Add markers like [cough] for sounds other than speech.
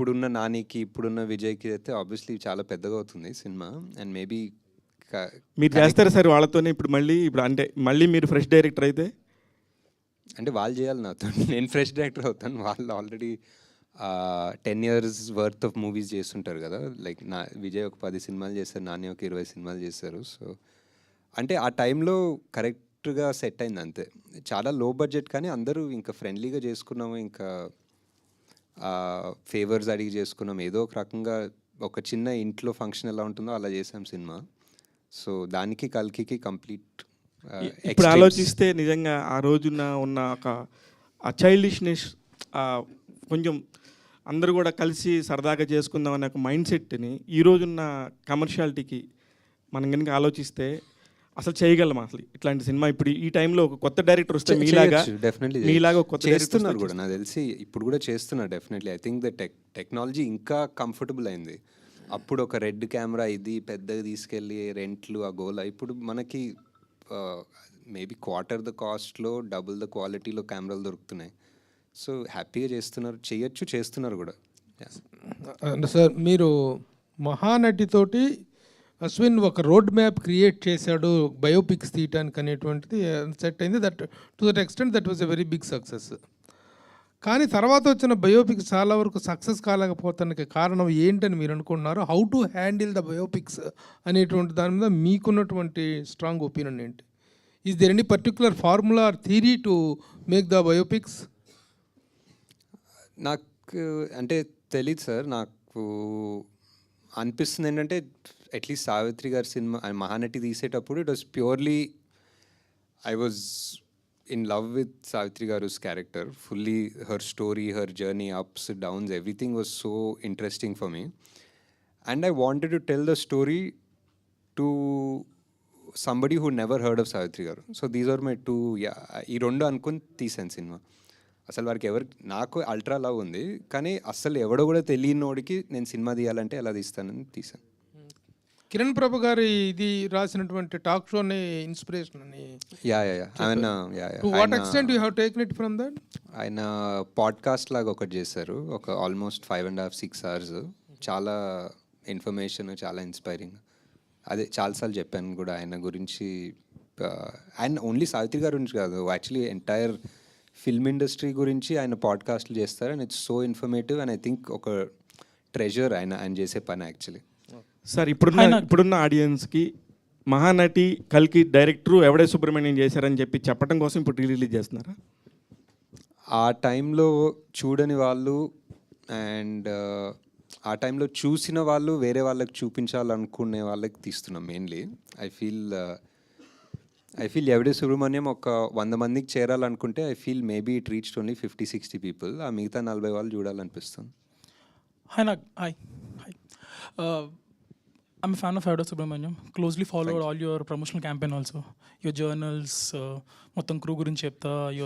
ఇప్పుడున్న నానికి ఇప్పుడున్న విజయ్కి అయితే ఆబ్వియస్లీ చాలా పెద్దగా అవుతుంది సినిమా. అండ్ మేబీ మీరు చేస్తారు సార్ వాళ్ళతోనే ఇప్పుడు మళ్ళీ? ఇప్పుడు అంటే మళ్ళీ మీరు ఫ్రెష్ డైరెక్టర్ అయితే? అంటే వాళ్ళు చేయాలి నాతో. [laughs] నేను ఫ్రెష్ డైరెక్టర్ అవుతాను. వాళ్ళు already ten years worth of movies చేస్తుంటారు కదా. లైక్ నా విజయ్ ఒక పది సినిమాలు చేశారు నాని ఒక ఇరవై సినిమాలు చేశారు. సో అంటే ఆ టైంలో కరెక్ట్గా సెట్ అయింది అంతే. చాలా లో బడ్జెట్ కానీ అందరూ ఇంకా ఫ్రెండ్లీగా చేసుకున్నాము. ఇంకా ఫేవర్స్ అడిగి చేసుకున్నాం. ఏదో ఒక రకంగా ఒక చిన్న ఇంట్లో ఫంక్షన్ ఎలా ఉంటుందో అలా చేసాం సినిమా. సో దానికి కల్కికి కంప్లీట్ ఇప్పుడు ఆలోచిస్తే నిజంగా ఆ రోజున ఉన్న ఒక ఆ చైల్డిష్నెస్ కొంచెం అందరూ కూడా కలిసి సరదాగా చేసుకుందాం అనే ఒక మైండ్ సెట్ని ఈ రోజున్న కమర్షియాలిటీకి మనం కనుక ఆలోచిస్తే అసలు చేయగలం అసలు ఇట్లాంటి సినిమా ఇప్పుడు ఈ టైంలో ఒక కొత్త డైరెక్టర్ వస్తే మీలాగా డెఫినెట్లీ మీలాగా కొత్త చేస్తున్నారు కూడా నాకు తెలిసి ఇప్పుడు కూడా చేస్తున్నారు definitely I think the tech technology ఇంకా కంఫర్టబుల్ అయింది. అప్పుడు ఒక రెడ్ కెమెరా ఇది పెద్దగా తీసుకెళ్ళి రెంట్లు ఆ గోల. ఇప్పుడు మనకి మేబీ క్వార్టర్ ద కాస్ట్లో డబుల్ ద క్వాలిటీలో కెమెరాలు దొరుకుతున్నాయి. సో హ్యాపీగా చేస్తున్నారు చేయొచ్చు చేస్తున్నారు కూడా. సార్ మీరు మహానటితోటి అశ్విన్ ఒక రోడ్ మ్యాప్ క్రియేట్ చేశాడు బయోపిక్స్ తీయటానికి అనేటువంటిది సెట్ అయింది. That to that extent that was a very big success కానీ తర్వాత వచ్చిన బయోపిక్స్ చాలా వరకు సక్సెస్ కాలేకపోతానికి కారణం ఏంటని మీరు అనుకుంటున్నారు? How to handle the biopics అనేటువంటి దాని మీద మీకున్నటువంటి స్ట్రాంగ్ ఒపీనియన్ ఏంటి? Is there any particular formula or theory to make the biopics నాకు అంటే తెలియదు సార్. నాకు అనిపిస్తుంది ఏంటంటే అట్లీస్ట్ సావిత్రి గారి సినిమా మహానటి తీసేటప్పుడు it was purely I was in love with Savitri గారుస్ character fully her story her journey ups downs everything was so interesting for me and I wanted to tell the story to somebody who never heard of Savitri garu. So these are my two ఈ రెండు అనుకుని తీసాను cinema. అసలు వారికి ఎవరు నాకు ultra love ఉంది కానీ అసలు ఎవడో కూడా తెలియనోడికి నేను సినిమా తీయాలంటే ఎలా తీస్తానని తీసాను కిరణ్ ప్రభు గారి ఇది రాసినటువంటి టాక్ షోని ఇన్స్పిరేషన్ అని యా యా యా. ఆయన yeah to what yeah extent you have taken it from that ఆయన పాడ్కాస్ట్ లాగా ఒకటి చేశారు. ఒక almost five and half six hours. చాలా ఇన్ఫర్మేషన్ చాలా ఇన్స్పైరింగ్. అదే చాలాసార్లు చెప్పాను కూడా ఆయన గురించి. ఆయన ఓన్లీ సావిత్రి గారి గురించి కాదు యాక్చువల్లీ ఎంటైర్ ఫిల్మ్ ఇండస్ట్రీ గురించి ఆయన పాడ్కాస్ట్లు చేస్తారు. And it's so informative and I think ఒక ట్రెజర్ ఆయన ఆయన చేసే పని యాక్చువల్లీ. సార్ ఇప్పుడున్న ఇప్పుడున్న ఆడియన్స్కి మహానటి కల్కి డైరెక్టరు ఎవడే సుబ్రహ్మణ్యం చేశారని చెప్పి చెప్పడం కోసం ఇప్పుడు రిలీజ్ చేస్తున్నారా ఆ టైంలో చూడని వాళ్ళు అండ్ ఆ టైంలో చూసిన వాళ్ళు వేరే వాళ్ళకి చూపించాలనుకునే వాళ్ళకి తీస్తున్నాం mainly I feel I feel Yevade Subramanyam ఒక వంద మందికి చేరాలనుకుంటే I feel maybe it reach only fifty sixty people ఆ మిగతా నలభై వాళ్ళు చూడాలనిపిస్తుంది Nag. Hi. Hi. Uh, I'm a fan of Howard Subramaniam. Closely followed all your promotional campaign also. Your journals, uh, మొత్తం crew గురించి చెప్తా your